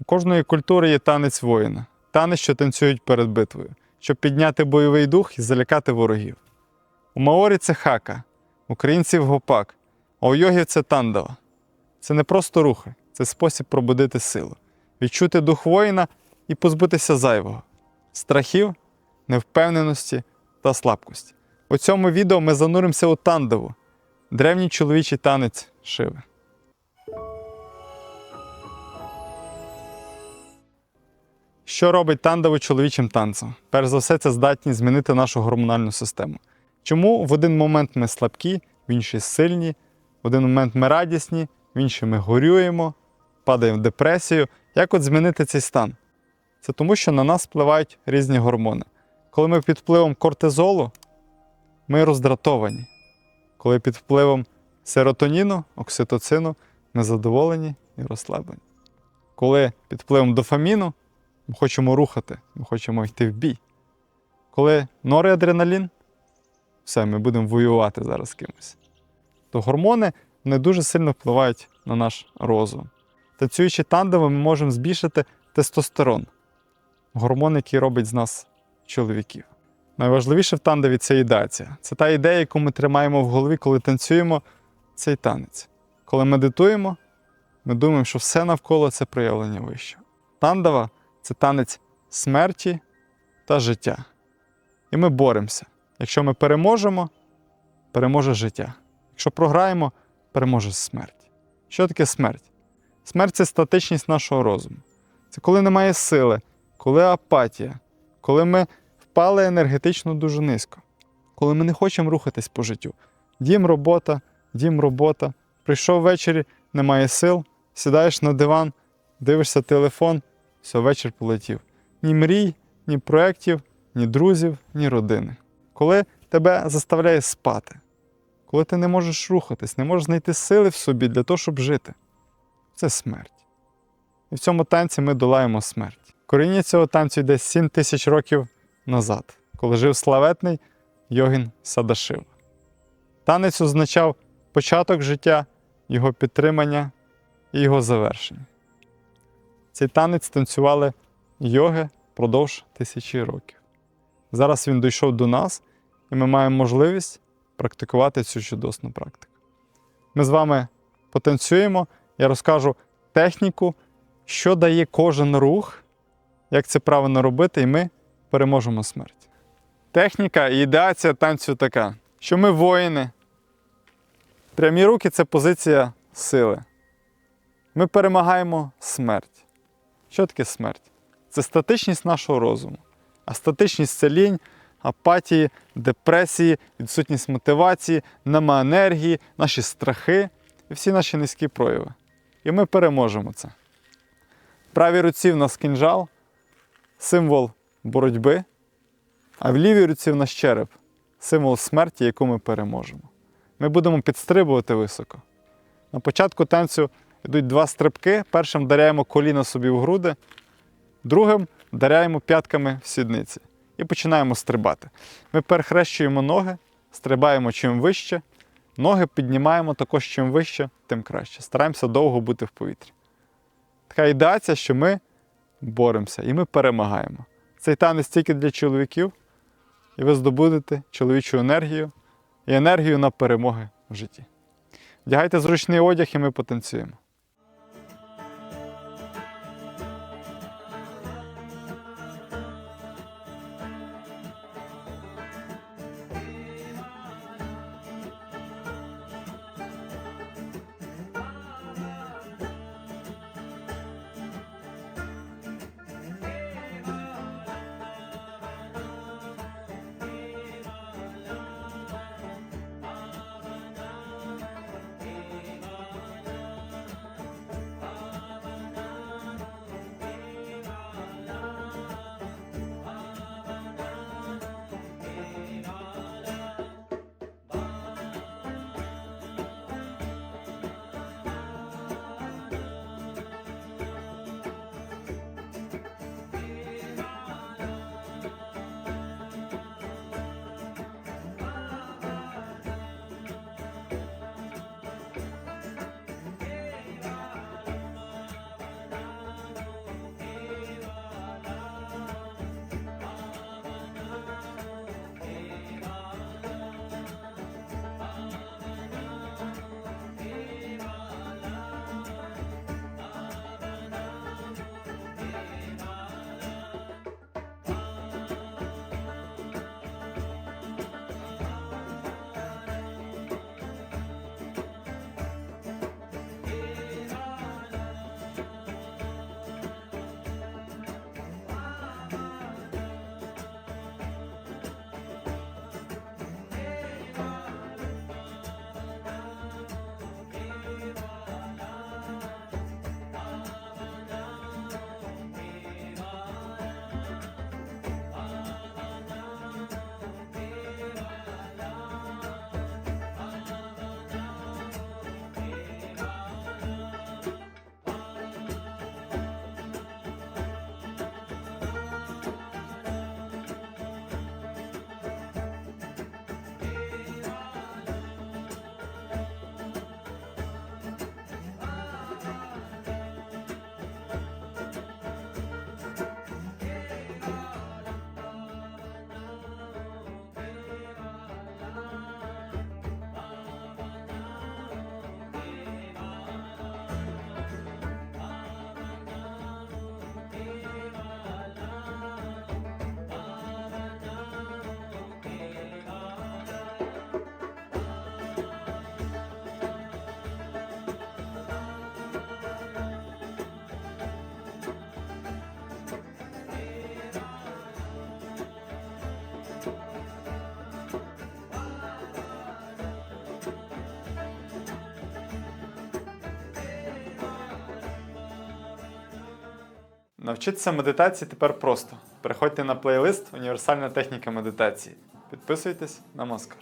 У кожної культури є танець воїна, танець, що танцюють перед битвою, щоб підняти бойовий дух і залякати ворогів. У маорі це хака, українців гопак, а у йогів це тандава. Це не просто рухи, це спосіб пробудити силу, відчути дух воїна і позбутися зайвого, страхів, невпевненості та слабкості. У цьому відео ми зануримося у тандаву, древній чоловічий танець шиви. Що робить тандаву чоловічим танцем? Перш за все, це здатність змінити нашу гормональну систему. Чому в один момент ми слабкі, в інший сильні, в один момент ми радісні, в інший ми горюємо, падаємо в депресію. Як от змінити цей стан? Це тому, що на нас впливають різні гормони. Коли ми під впливом кортизолу, ми роздратовані. Коли під впливом серотоніну, окситоцину, ми задоволені і розслаблені. Коли під впливом дофаміну, ми хочемо рухати, ми хочемо йти в бій. Коли норадреналін, все, ми будемо воювати зараз з кимось. То гормони не дуже сильно впливають на наш розум. Танцюючи тандеми, ми можемо збільшити тестостерон, гормон, який робить з нас чоловіків. Найважливіше в тандемі це ідеація. Це та ідея, яку ми тримаємо в голові, коли танцюємо цей танець. Коли медитуємо, ми думаємо, що все навколо це проявлення вищого. Тандава це танець смерті та життя. І ми боремося. Якщо ми переможемо, переможе життя. Якщо програємо, переможе смерть. Що таке смерть? Смерть це статичність нашого розуму. Це коли немає сили, коли апатія, коли ми впали енергетично дуже низько, коли ми не хочемо рухатись по життю. Дім робота, дім робота. Прийшов ввечері, немає сил, сідаєш на диван, дивишся телефон, все, вечір полетів. Ні мрій, ні проєктів, ні друзів, ні родини. Коли тебе заставляє спати, коли ти не можеш рухатись, не можеш знайти сили в собі для того, щоб жити, це смерть. І в цьому танці ми долаємо смерть. Коріння цього танцю йде 7 тисяч років назад, коли жив славетний йогін Садашива. Танець означав початок життя, його підтримання і його завершення. Цей танець танцювали йоги впродовж тисячі років. Зараз він дійшов до нас, і ми маємо можливість практикувати цю чудосну практику. Ми з вами потанцюємо, я розкажу техніку, що дає кожен рух, як це правильно робити, і ми переможемо смерть. Техніка і ідеація танцю така, що ми воїни. Прямі руки це позиція сили. Ми перемагаємо смерть. Що таке смерть? Це статичність нашого розуму. А статичність це лінь, апатії, депресії, відсутність мотивації, нема енергії, наші страхи і всі наші низькі прояви. І ми переможемо це. В правій руці в нас кінжал, символ боротьби, а в лівій руці в нас череп символ смерті, яку ми переможемо. Ми будемо підстрибувати високо. На початку танцю йдуть два стрибки. Першим вдаряємо коліна собі в груди, другим вдаряємо п'ятками в сідниці і починаємо стрибати. Ми перехрещуємо ноги, стрибаємо чим вище, ноги піднімаємо також чим вище, тим краще. Стараємося довго бути в повітрі. Така ідеація, що ми боремося і ми перемагаємо. Цей танець тільки для чоловіків, і ви здобудете чоловічу енергію і енергію на перемоги в житті. Вдягайте зручний одяг і ми потанцюємо. Навчитися медитації тепер просто. Переходьте на плейлист Універсальна техніка медитації. Підписуйтесь на Маскар.